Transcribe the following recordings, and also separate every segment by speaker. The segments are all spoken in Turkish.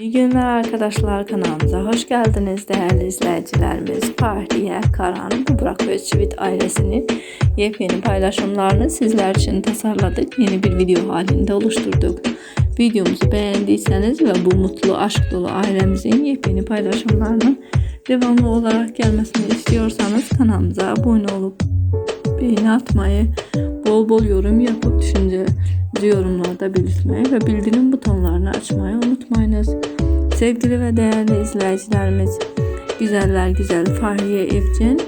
Speaker 1: İyi günler arkadaşlar kanalımıza hoş geldiniz değerli izleyicilerimiz. Fahriye Karan, Burak Özçivit ailesinin yepyeni paylaşımlarını sizler için tasarladık. Yeni bir video halinde oluşturduk. Videomuzu beğendiyseniz ve bu mutlu aşk dolu ailemizin yepyeni paylaşımlarının devamlı olarak gelmesini istiyorsanız kanalımıza abone olup beğeni atmayı, bol bol yorum yapıp düşünce yorumlarda belirtmeyi ve bildirim butonlarını açmayı unutmayınız. Sevgili ve değerli izleyicilerimiz, güzeller güzel Fahriye Evcen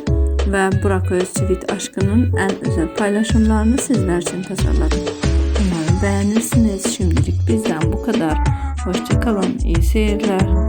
Speaker 1: ve Burak Özçivit aşkının en özel paylaşımlarını sizler için tasarladım. Umarım beğenirsiniz. Şimdilik bizden bu kadar. Hoşçakalın. İyi seyirler.